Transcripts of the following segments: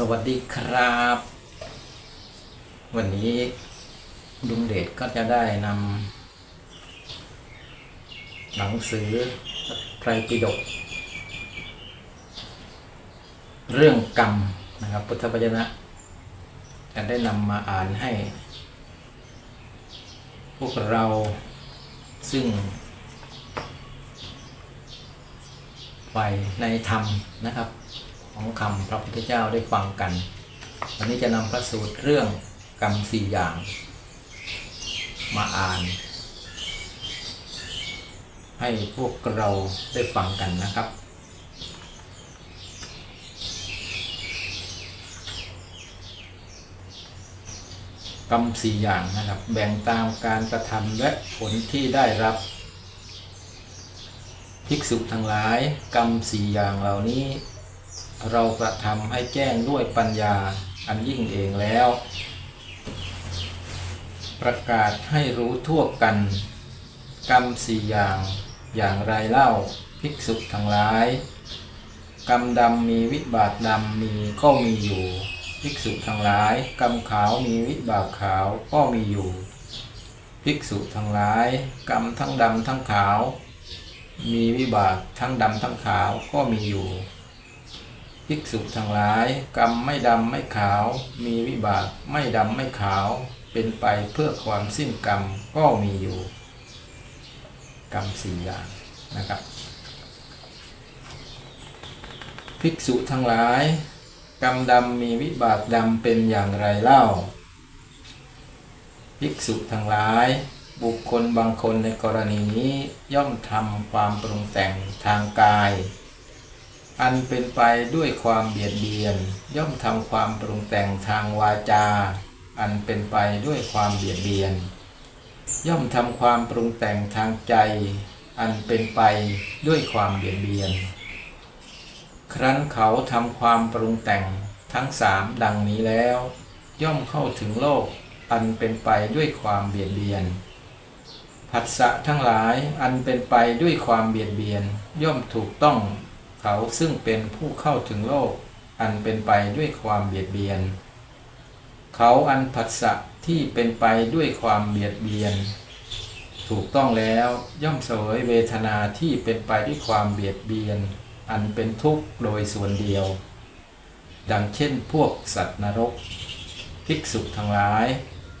สวัสดีครับ วันนี้ลุงเดชก็จะได้นำหนังสือไตรปิฎกเรื่องกรรมนะครับ พุทธวจนะจะได้นำมาอ่านให้ พวกเราซึ่งไปในธรรมนะครับ ของคำพระพุทธเจ้าได้ฟังกัน วันนี้จะนำพระสูตรเรื่องกรรมสี่อย่าง มาอ่าน ให้พวกเราได้ฟังกันนะครับ กรรมสี่อย่างนะครับ แบ่งตามการกระทำและผลที่ได้รับภิกษุทั้งหลาย กรรมสี่อย่างเหล่านี้ เรากระทำให้แจ้งด้วยปัญญาอันยิ่งเองแล้ว ประกาศให้รู้ทั่วกัน กรรมสี่อย่างอย่างไรเล่าภิกษุทั้งหลายกรรมดำมีวิบากดำมีก็มีอยู่ภิกษุทั้งหลายกรรมขาวมีวิบากขาวก็มีอยู่ ภิกษุทั้งหลายกรรมทั้งดำทั้งขาว มีวิบากทั้งดำทั้งขาวก็มีอยู่ ภิกษุทั้งหลาย กรรมไม่ดำไม่ขาว มีวิบากไม่ดำไม่ขาว เป็นไปเพื่อความสิ้นกรรมก็มีอยู่ กรรมสี่อย่างนะครับ ภิกษุทั้งหลาย กรรมดำมีวิบากดำเป็นอย่างไรเล่า ภิกษุทั้งหลาย บุคคลบางคนในกรณีนี้ย่อมทำความปรุงแต่งทางกาย อันเป็นไปด้วยความเบียดเบียน ย่อมทำความปรุงแต่งทางวาจา อันเป็นไปด้วยความเบียดเบียน ย่อมทำความปรุงแต่งทางใจ อันเป็นไปด้วยความเบียดเบียน ครั้นเขาทำความปรุงแต่งทั้งสามดังนี้แล้ว ย่อมเข้าถึงโลก อันเป็นไปด้วยความเบียดเบียนผัสสะทั้งหลายอันเป็นไปด้วยความเบียดเบียน ย่อมถูกต้อง เขาซึ่งเป็นผู้เข้าถึงโลกอันเป็นไปด้วยความเบียดเบียน เขาอันผัสสะที่เป็นไปด้วยความเบียดเบียน ถูกต้องแล้วย่อมเสวยเวทนาที่เป็นไปด้วยความเบียดเบียน อันเป็นทุกข์โดยส่วนเดียว ดังเช่นพวกสัตว์นรกภิกษุทั้งหลาย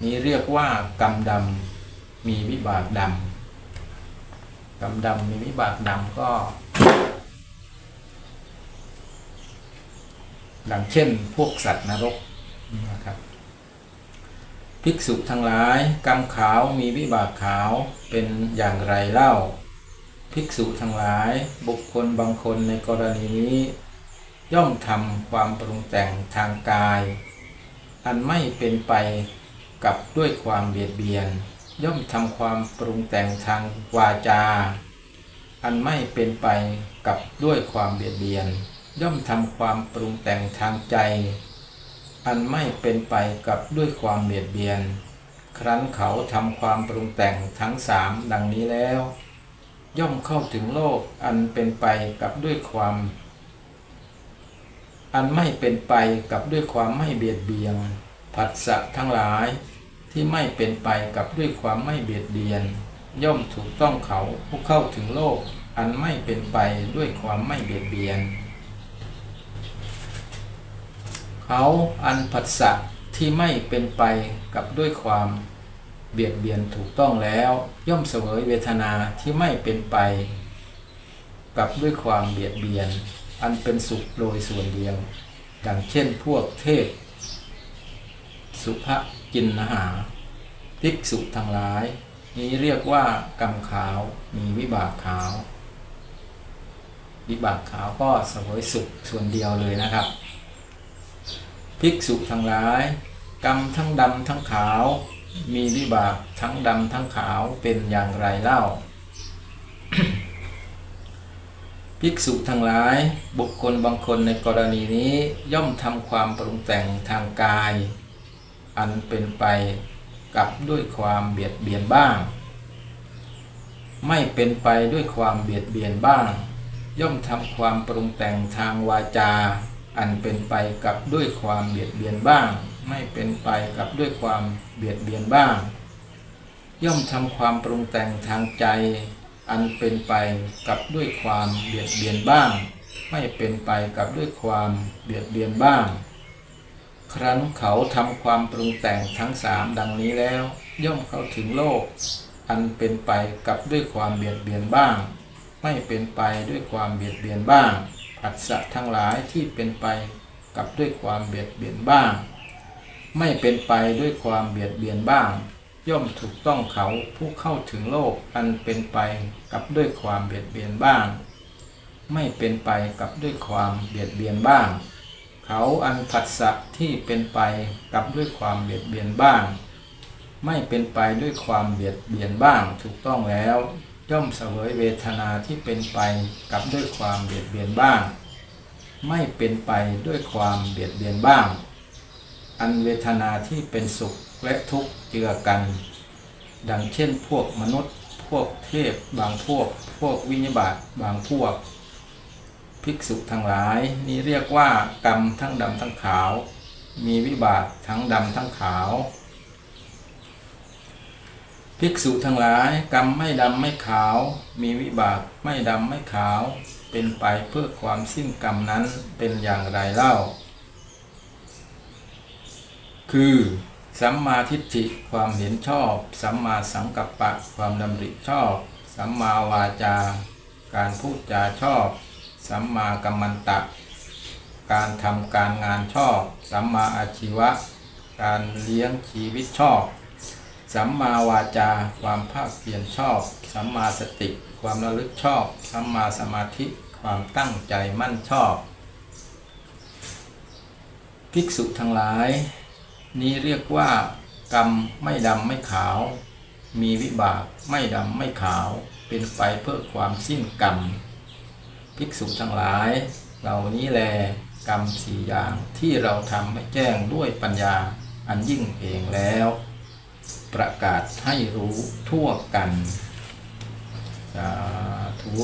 นี้เรียกว่ากรรมดำมีวิบากดำกรรมดำมีวิบากดำก็ ดังเช่นพวกสัตว์นรกนะครับภิกษุทั้งหลายกรรมขาวมีวิบากขาวเป็นอย่างไรเล่า ภิกษุทั้งหลายบุคคลบางคนในกรณีนี้ ย่อมทำความปรุงแต่งทางกาย อันไม่เป็นไปกับด้วยความเบียดเบียน ย่อมทำความปรุงแต่งทางวาจา อันไม่เป็นไปกับด้วยความเบียดเบียน ย่อมทำความปรุงแต่งทางใจ อันไม่เป็นไปกับด้วยความเบียดเบียน ครั้นเขาทำความปรุงแต่งทั้งสามดังนี้แล้ว ย่อมเข้าถึงโลกอันเป็นไปกับด้วยความ อันไม่เป็นไปกับด้วยความไม่เบียดเบียนผัสสะทั้งหลายที่ไม่เป็นไปกับด้วยความไม่เบียดเบียน ย่อมถูกต้องเขาผู้เข้าถึงโลกอันไม่เป็นไปด้วยความไม่เบียดเบียน เขาอันผัสสะที่ไม่เป็นไปกับด้วยความเบียดเบียนถูกต้องแล้ว ย่อมเสวยเวทนาที่ไม่เป็นไป กับด้วยความเบียดเบียน อันเป็นสุขโดยส่วนเดียว ดังเช่นพวกเทพ สุภกินนหาภิกษุทั้งหลาย นี้เรียกว่ากรรมขาวมีวิบากขาว วิบากขาวก็เสวยสุขส่วนเดียวเลยนะครับ ภิกษุทั้งหลาย กรรมทั้งดำทั้งขาว มีวิบากทั้งดำทั้งขาวเป็นอย่างไรเล่า ภิกษุทั้งหลาย บุคคลบางคนในกรณีนี้ย่อมทำความปรุงแต่งทางกาย อันเป็นไปกับด้วยความเบียดเบียนบ้าง ไม่เป็นไปด้วยความเบียดเบียนบ้าง ย่อมทำความปรุงแต่งทางวาจา อันเป็นไปกับด้วยความเบียดเบียนบ้าง ไม่เป็นไปกับด้วยความเบียดเบียนบ้าง ย่อมทำความปรุงแต่งทางใจ อันเป็นไปกับด้วยความเบียดเบียนบ้าง ไม่เป็นไปกับด้วยความเบียดเบียนบ้าง ครั้นเขาทำความปรุงแต่งทั้งสามดังนี้แล้ว ย่อมเข้าถึงโลก อันเป็นไปกับด้วยความเบียดเบียนบ้าง ไม่เป็นไปด้วยความเบียดเบียนบ้าง ผัสสะทั้งหลายที่เป็นไปกับด้วยความเบียดเบียนบ้าง ไม่เป็นไปด้วยความเบียดเบียนบ้าง ย่อมถูกต้องเขาผู้เข้าถึงโลกอันเป็นไปกับด้วยความเบียดเบียนบ้าง ไม่เป็นไปกับด้วยความเบียดเบียนบ้าง เขาอันผัสสะที่เป็นไปกับด้วยความเบียดเบียนบ้าง ไม่เป็นไปด้วยความเบียดเบียนบ้างถูกต้องแล้ว ย่อมเสวยเวทนาที่เป็นไปกับด้วยความเบียดเบียนบ้าง ไม่เป็นไปด้วยความเบียดเบียนบ้าง อันเวทนาที่เป็นสุขและทุกข์เจือกัน ดังเช่นพวกมนุษย์ พวกเทพบางพวก พวกวิญญาบาตบางพวก ภิกษุทั้งหลายนี้เรียกว่ากรรมทั้งดำทั้งขาว มีวิบากทั้งดำทั้งขาว ภิกษุทั้งหลายกรรมไม่ดำไม่ขาว มีวิบากไม่ดำไม่ขาว เป็นไปเพื่อความสิ้นกรรมนั้นเป็นอย่างไรเล่า คือสัมมาทิฏฐิความเห็นชอบ สัมมาสังกัปปะความดำริชอบ สัมมาวาจา การพูดจาชอบ สัมมากัมมันตะ การทำการงานชอบ สัมมาอาชีวะ การเลี้ยงชีวิตชอบ สัมมาวาจา ความภาคเพียรชอบ สัมมาสติ ความระลึกชอบ สัมมาสมาธิ ความตั้งใจมั่นชอบ ภิกษุทั้งหลาย นี้เรียกว่ากรรมไม่ดำไม่ขาว มีวิบากไม่ดำไม่ขาว เป็นไปเพื่อความสิ้นกรรม ภิกษุทั้งหลาย เหล่านี้แลกรรมสี่อย่างที่เราทำให้แจ้งด้วยปัญญาอันยิ่งเองแล้ว ประกาศให้รู้ทั่วกันสาธุ